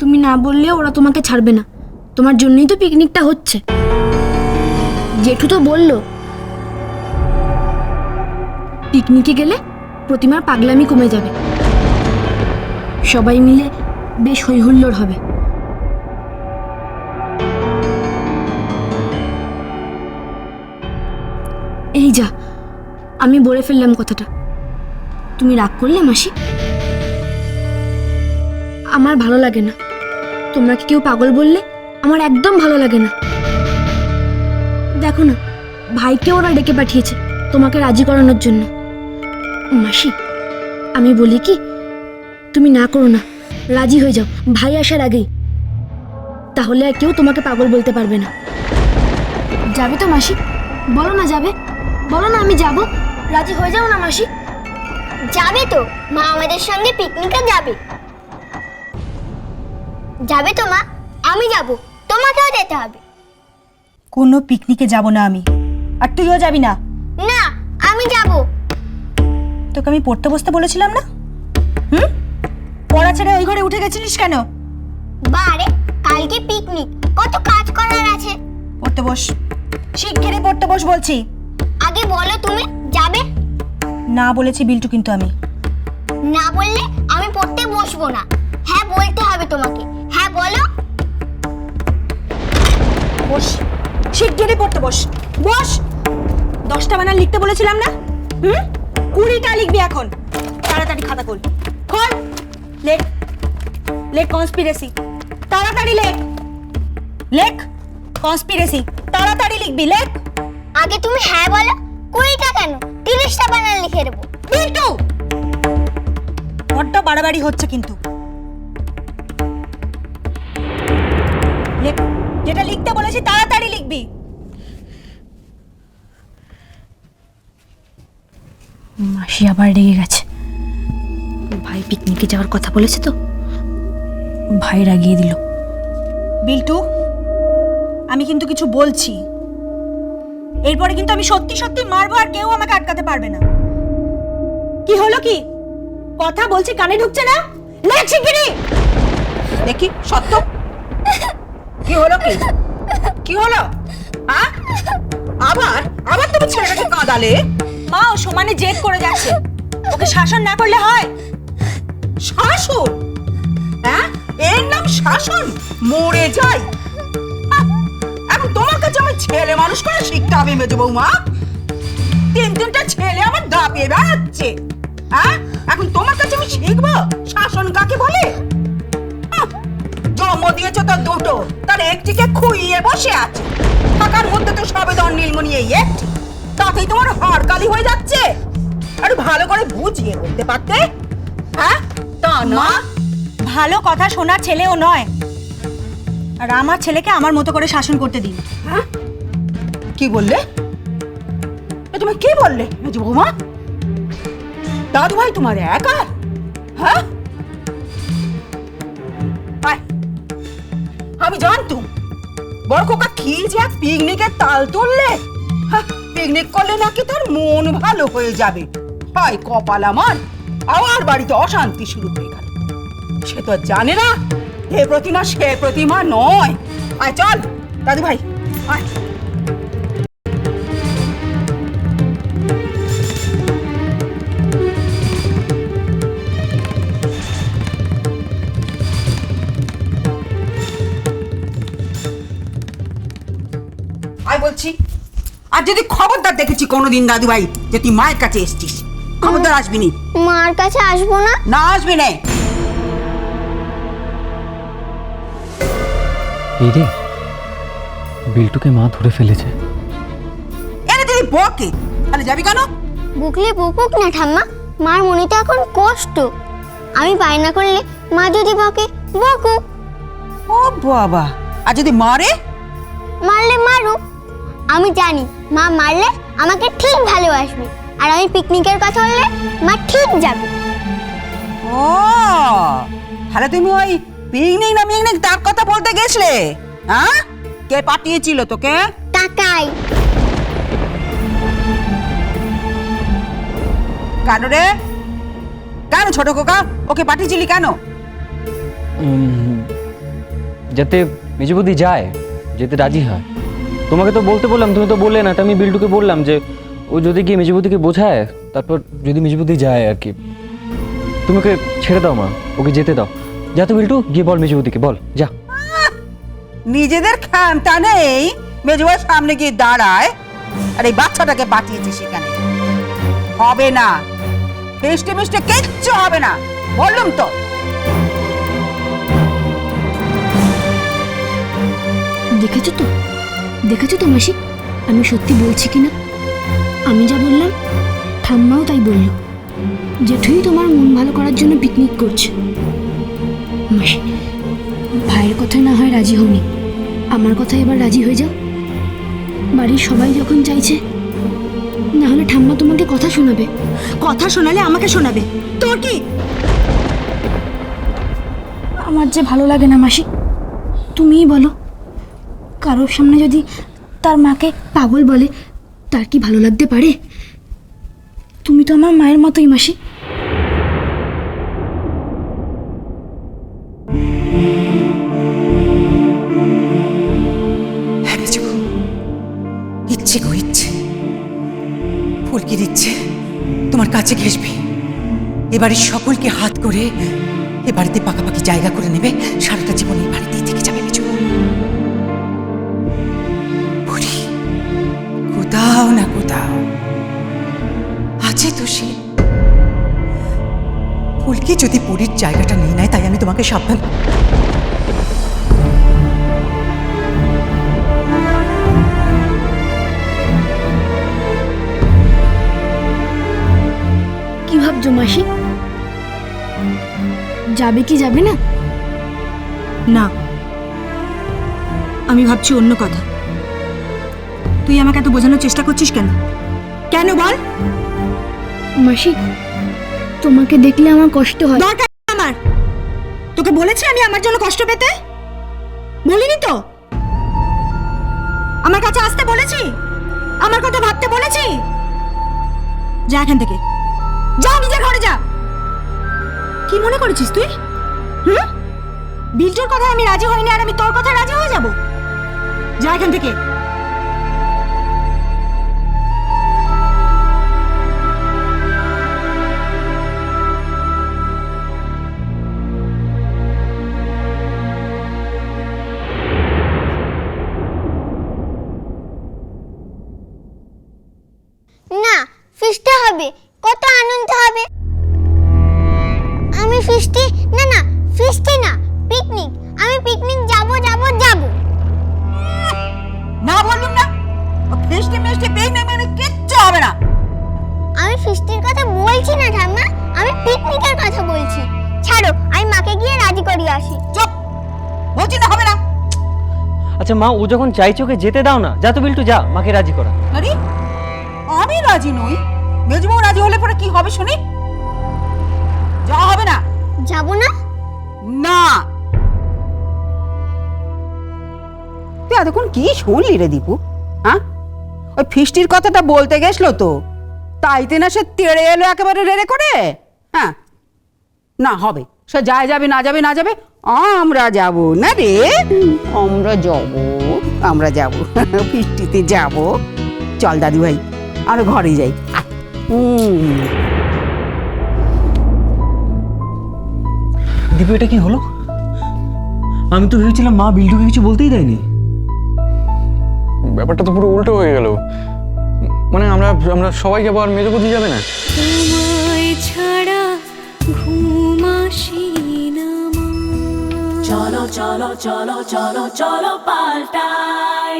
তুমি না বললেও ওরা তোমাকে ছাড়বে না। তোমার জন্যই তো পিকনিকটা হচ্ছে। জেঠু তো বলল, পিকনিকে গেলে প্রতিমার পাগলামি কমে যাবে। সবাই মিলে বেশ হৈহুল্লোড় হবে। এই যা, আমি বলে ফেললাম কথাটা। তুমি রাগ করলে মাসি? আমার ভালো লাগে না। তোমরা কি কেউ পাগল বললে আমার একদম ভালো লাগে না। দেখো না, ভাইকে ওরা ডেকে পাঠিয়েছে তোমাকে রাজি করানোর জন্য। মাসি, আমি বলি কি, তুমি না করো না, রাজি হয়ে যাও, ভাই আসার আগেই। তাহলে আর কেউ তোমাকে পাগল বলতে পারবে না। যাবে তো মাসি, বলো না যাবে, বলো না আমি যাব, রাজি হয়ে যাও না মাসি। যাবে তো, মা আমাদের সঙ্গে পিকনিকে যাবে। যাবে তো মা? আমি যাব। তোমাকেও যেতে হবে। কোনো পিকনিকে যাব না আমি। আর তুইও যাবি না? না আমি যাব। তোকে আমি পড়তে বসতে বলেছিলাম না? হুম? পড়া ছেড়ে ওই ঘরে উঠে গেছিলিস কেন? বারে কালকে পিকনিক। কত কাজ করার আছে। পড়তে বস। শিগগিরই পড়তে বস বলছি। আগে বলো তুমি যাবে? না বলেছি বিল্টু কিন্তু আমি। না বললে আমি পড়তে বসবো না। হ্যাঁ বলতে হবে তোমাকে। হ্যাঁ বলো। বস শিগগিরই পড়তে বস। বস দশটা বানান লিখতে বলেছিলাম না? হুম? কুড়িটা লিখবি এখন। তাড়াতাড়ি খাতা খোল। খোল। লেখ। লেখ কনস্পিরেসি তাড়াতাড়ি লেখ। লেখ কনস্পিরেসি তাড়াতাড়ি লিখবি লেখ। আগে তুমি হ্যাঁ বলো কুড়িটা কেন? তিরিশটা বানান লিখে দেবো। বিল্টু বড্ড বাড়াবাড়ি হচ্ছে কিন্তু। যেটা লিখতে বলেছি, তাড়াতাড়ি লিখবি। মাসি আবার রেগে গেছে। ভাই পিকনিকে যাওয়ার কথা বলেছে তো? ভাই রাগিয়ে দিল। বিল্টু, আমি কিন্তু কিছু বলছি। এরপরে কিন্তু আমি সত্যি সত্যি মারবো আর কেউ আমাকে আটকাতে পারবে না। কি হলো কি? কথা বলছি কানে ঢুকছে না? দেখি, সত্য। কি হলো কি? কি হলো? আবার? আবার তুমি ছেলেটাকে কাঁদালে? মা, ও সমানে জেদ করে যাচ্ছে। ওকে শাসন না করলে হয়? শাসন? হ্যাঁ এর নাম শাসন? মরে যাই। এখন তোমার কাছে আমার ছেলে মানুষ করে শিখতে হবে মেজো বৌমা। তিন তিনটা ছেলে আমার দাপিয়ে বেড়াচ্ছে। হ্যাঁ এখন তোমার কাছে আমি শিখব? শাসন কাকে বলে? জন্ম দিয়েছ তো দুটো। তার একটিকে খুইয়ে বসে আছে। থাকার মধ্যে তো সবেদন নীলমণি এই একটি। তাতেই তোমার হাড়কালি হয়ে যাচ্ছে। আর ভালো করে বুঝিয়ে বলতে পারতে? হ্যাঁ? তা না। ভালো কথা শোনার ছেলেও নয়। আর আমার ছেলেকে আমার মতো করে শাসন করতে দিন। হ্যাঁ? কি বললে? তুমি কি বললে? বৌমা। দাদু ভাই তোমার একা হ্যাঁ। আমি জানতুম। বড় খোকা কি যে এক পিকনিকের তাল তুললে? পিকনিক করলে নাকি তার মন ভালো হয়ে যাবে। হয় কপাল আমার আবার বাড়িতে অশান্তি শুরু হয়ে গেল। সে তো জানে না হে প্রতিমা সে প্রতিমা নয়। আয় চল দাদু ভাই আয়। বলছি? আর যদি খবরদার দেখেছি কোনোদিন দাদু ভাই যে তুই মায়ের কাছে এসছিস খবরদার আসবি নি। মার কাছে আসব না? না আসবি না। এই রে বিল্টুকে মা ধরে ফেলেছে। এনে যদি বকে তাহলে যাবি কেন? বুকলে বকুক না ঠাম্মা মার মনে তো এখন কষ্ট। আমি বায়না করলে মা যদি বকে বকুক। ও বাবা আর যদি মারে? মারলে মারুক। আমি জানি মা মারলে আমাকে ঠিক ভালোবাসবে। আর আমি পিকনিকের কথা বললে মা ঠিক যাবে। ও তাহলে তুমি ওই পিকনিক না পিকনিক তার কথা বলতে গেছলে? হ্যাঁ? কে পাঠিয়েছিল তোকে? টাকাই কেন রে? কেন ছোট কোকা ওকে পাঠিয়েছিলি কেন? যাতে মেজবুদি যায় যেতে রাজি হয়। তোমাকে তো বলতে বললাম তুমি তো বললে না তো আমি বিল্টুকে বললাম যে ও যদি গিয়ে মেজবুদিকে বোঝায়? তারপর যদি মেজবুদি যায় আর কি। তুমি ওকে ছেড়ে দাও মা ওকে যেতে দাও। যা তো বিল্টু গিয়ে বল মেজবুদিকে বল যা। নিজেদের ক্ষমতা নেই। মেজবাইয়ের সামনে গিয়ে দাঁড়ায় আর এই বাচ্চাটাকে পাঠিয়েছে সেখানে। হবে না। মিষ্টি মিষ্টি কিচ্ছু হবে না। বললাম তো। দেখেছ তো? দেখেছ তো মাসি? আমি সত্যি বলছি কি না আমি যা বললাম ঠাম্মাও তাই বলল। জেঠুই তোমার মন ভালো করার জন্য পিকনিক করছে। মাসি ভাইয়ের কথায় না হয় রাজি হওনি। আমার কথায় এবার রাজি হয়ে যাও। বাড়ির সবাই যখন চাইছে না হলে ঠাম্মা তোমাকে কথা শোনাবে। কথা শোনালে আমাকে শোনাবে। তোর কি? আমার যে ভালো লাগে না মাসি তুমিই বলো। কারোর সামনে যদি তার মাকে পাগল বলে, তার কি ভালো লাগতে পারে? তুমি তো আমার মায়ের মতোই মাসি। ইচ্ছে গো, ইচ্ছে ফুলকি দিচ্ছে, তোমার কাছে ঘেসবে। এবারে সকলকে হাত করে এ বাড়িতে পাকাপাকি জায়গা করে নেবে, সারাটা জীবন কোথাও না কোথাও? আছে তো সে। ফুলকি যদি পুরীর জায়গাটা নিয়ে নেয় তাই আমি তোমাকে সাবধান কি ভাবছ মাসি? যাবে কি যাবে না? না। আমি ভাবছি অন্য কথা। তুই আমাকে এত বোঝানোর চেষ্টা করছিস কেন? কেন বল? মাসি তোমাকে দেখলে আমার কষ্ট হয়। দরকার আমার। তোকে বলেছি আমি আমার জন্য কষ্ট পেতে? বলিনি তো? আমার কাছে আসতে বলেছি? আমার কথা ভাবতে বলেছি? যা এখান থেকে। যা নিজের ঘরে যা। কি মনে করেছিস তুই? হুম? বিল্টুর কথায় আমি রাজি হইনি আর আমি তোর কথায় রাজি হয়ে যাব। যা এখান থেকে। কত আনন্দ হবে। আমি ফিস্টি না না ফিস্টি না পিকনিক আমি পিকনিক যাব যাব যাব। না বললাম না। ও মিষ্টি পিকনিক মিকনিক কিচ্ছু হবে না। আমি ফিস্টির কথা বলছি না ঠাম্মা। আমি পিকনিকের কথা বলছি। ছাড়ো আমি মাকে গিয়ে রাজি করিয়ে আসি। চুপ। বলছি না হবে না। আচ্ছা মা ও যখন চাইছে ওকে যেতে দাও না যা তো বিল্টু যা মাকে রাজি করা। আরে আমি রাজি নই। মেজবউ রাজি হলে পরে কি হবে শুনি? যা হবে না। যাব না? না। তুই এতক্ষণ কি শুনলি রে দীপু? হ্যাঁ? ওই ফিস্টির কথাটা বলতে গেছলো তো। তাইতে না সে তেড়ে এলো একেবারে রেড়ে করে? হ্যাঁ। না হবে। সে যায় যাবে না যাবে না যাবে আমরা যাব। না রে? আমরা যাব আমরা যাব। ফিস্টিতে যাব। চল দাদু ভাই আরও ঘরে যাই। দীপু এটা কি হলো? আমি তো ভেবেছিলাম মা বিল্টুকে কিছু বলতেই দেয়নি। ব্যাপারটা তো পুরো উল্টো হয়ে গেল। মানে আমরা আমরা সবাই যাব আর মেজবুদ্ধি যাবে না। চলো চলো চলো চলো চলো পাল্টাই